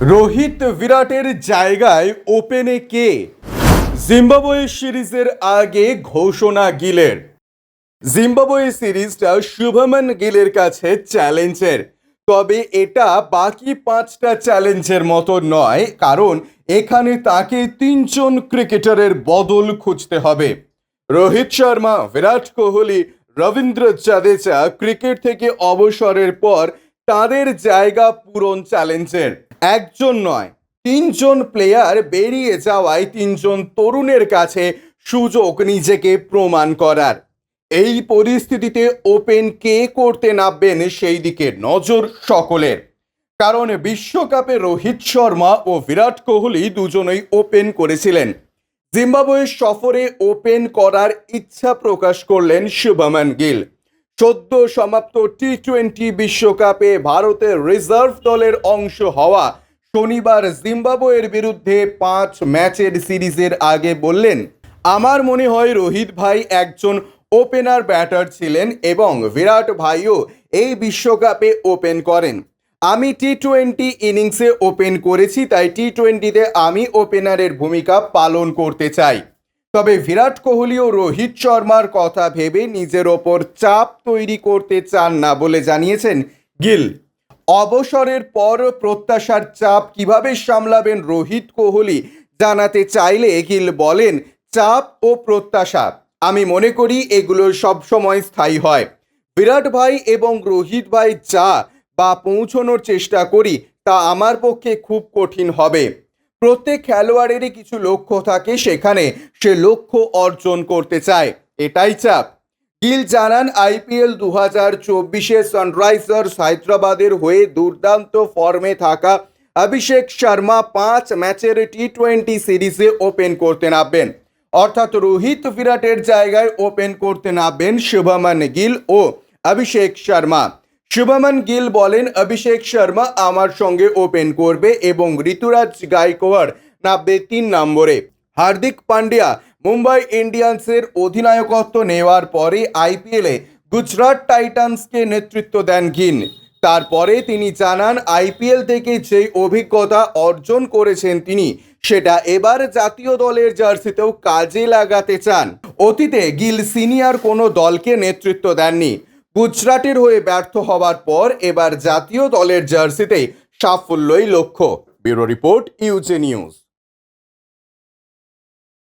রোহিত বিরাটের জায়গায় ওপেনে কে? জিম্বাবুয়ে সিরিজের আগে ঘোষণা গিলের। জিম্বাবুয়ে সিরিজটা শুভমন গিলের কাছে চ্যালেঞ্জের। তবে এটা বাকি পাঁচটা চ্যালেঞ্জের মতো নয়, কারণ এখানে তাকে তিনজন ক্রিকেটারের বদল খুঁজতে হবে। রোহিত শর্মা, বিরাট কোহলি, রবীন্দ্র জাদেজা ক্রিকেট থেকে অবসরের পর তাদের জায়গা পূরণ চ্যালেঞ্জের। একজন নয়, তিনজন প্লেয়ার বেরিয়ে যাওয়ায় তিনজন তরুণের কাছে সুযোগ নিজেকে প্রমাণ করার। এই পরিস্থিতিতে ওপেন কে করতে নামবেন সেই দিকে নজর সকলের। কারণ বিশ্বকাপে রোহিত শর্মা ও বিরাট কোহলি দুজনেই ওপেন করেছিলেন। জিম্বাবুয়ে সফরে ওপেন করার ইচ্ছা প্রকাশ করলেন শুভমান গিল। সদ্য সমাপ্ত টি টোয়েন্টি বিশ্বকাপে ভারতের রিজার্ভ দলের অংশ হওয়া শনিবার জিম্বাবুয়ের বিরুদ্ধে পাঁচ ম্যাচের সিরিজের আগে বললেন, আমার মনে হয় রোহিত ভাই একজন ওপেনার ব্যাটার ছিলেন এবং বিরাট ভাইও এই বিশ্বকাপে ওপেন করেন। আমি টি টোয়েন্টি ইনিংসে ওপেন করেছি, তাই টি টোয়েন্টিতে আমি ওপেনারের ভূমিকা পালন করতে চাই। তবে বিরাট কোহলি ও রোহিত শর্মার কথা ভেবে নিজের ওপর চাপ তৈরি করতে চান না বলে জানিয়েছেন গিল। অবসরের পর প্রত্যাশার চাপ কীভাবে সামলাবেন রোহিত কোহলি জানাতে চাইলে গিল বলেন, চাপ ও প্রত্যাশা, আমি মনে করি এগুলো সবসময় স্থায়ী হয়। বিরাট ভাই এবং রোহিত ভাই যা বা পৌঁছনোর চেষ্টা করি, তা আমার পক্ষে খুব কঠিন হবে। প্রত্যেক খেলোয়াড়েরই কিছু লক্ষ্য থাকে সেখানে সে লক্ষ্য অর্জন করতে চায়, এটাই চাপ। গিল জানান, আইপিএল দু হাজার চব্বিশে সানরাইজার্স হায়দ্রাবাদের হয়ে দুর্দান্ত ফর্মে থাকা অভিষেক শর্মা পাঁচ ম্যাচের টি টোয়েন্টি সিরিজে ওপেন করতে নামবেন। অর্থাৎ রোহিত বিরাটের জায়গায় ওপেন করতে নামবেন শুভমান গিল ও অভিষেক শর্মা। শুভমন গিল বলেন, অভিষেক শর্মা আমার সঙ্গে ওপেন করবে এবং ঋতুরাজ গায়কোয়াড় নামবে তিন নম্বরে। হার্দিক পান্ডিয়া মুম্বাই ইন্ডিয়ান্সের অধিনায়কত্ব নেওয়ার পরে আইপিএলে গুজরাট টাইটান্সকে নেতৃত্ব দেন গিন তারপরে তিনি জানান, আইপিএল থেকে যেই অভিজ্ঞতা অর্জন করেছেন তিনি, সেটা এবার জাতীয় দলের জার্সিতেও কাজে লাগাতে চান। অতীতে গিল সিনিয়র কোনো দলকে নেতৃত্ব দেননি। গুজরাটের হয়ে ব্যর্থ হওয়ার পর এবার জাতীয় দলের জার্সিতেই সাফল্যই লক্ষ্য। Bureau report, U J news.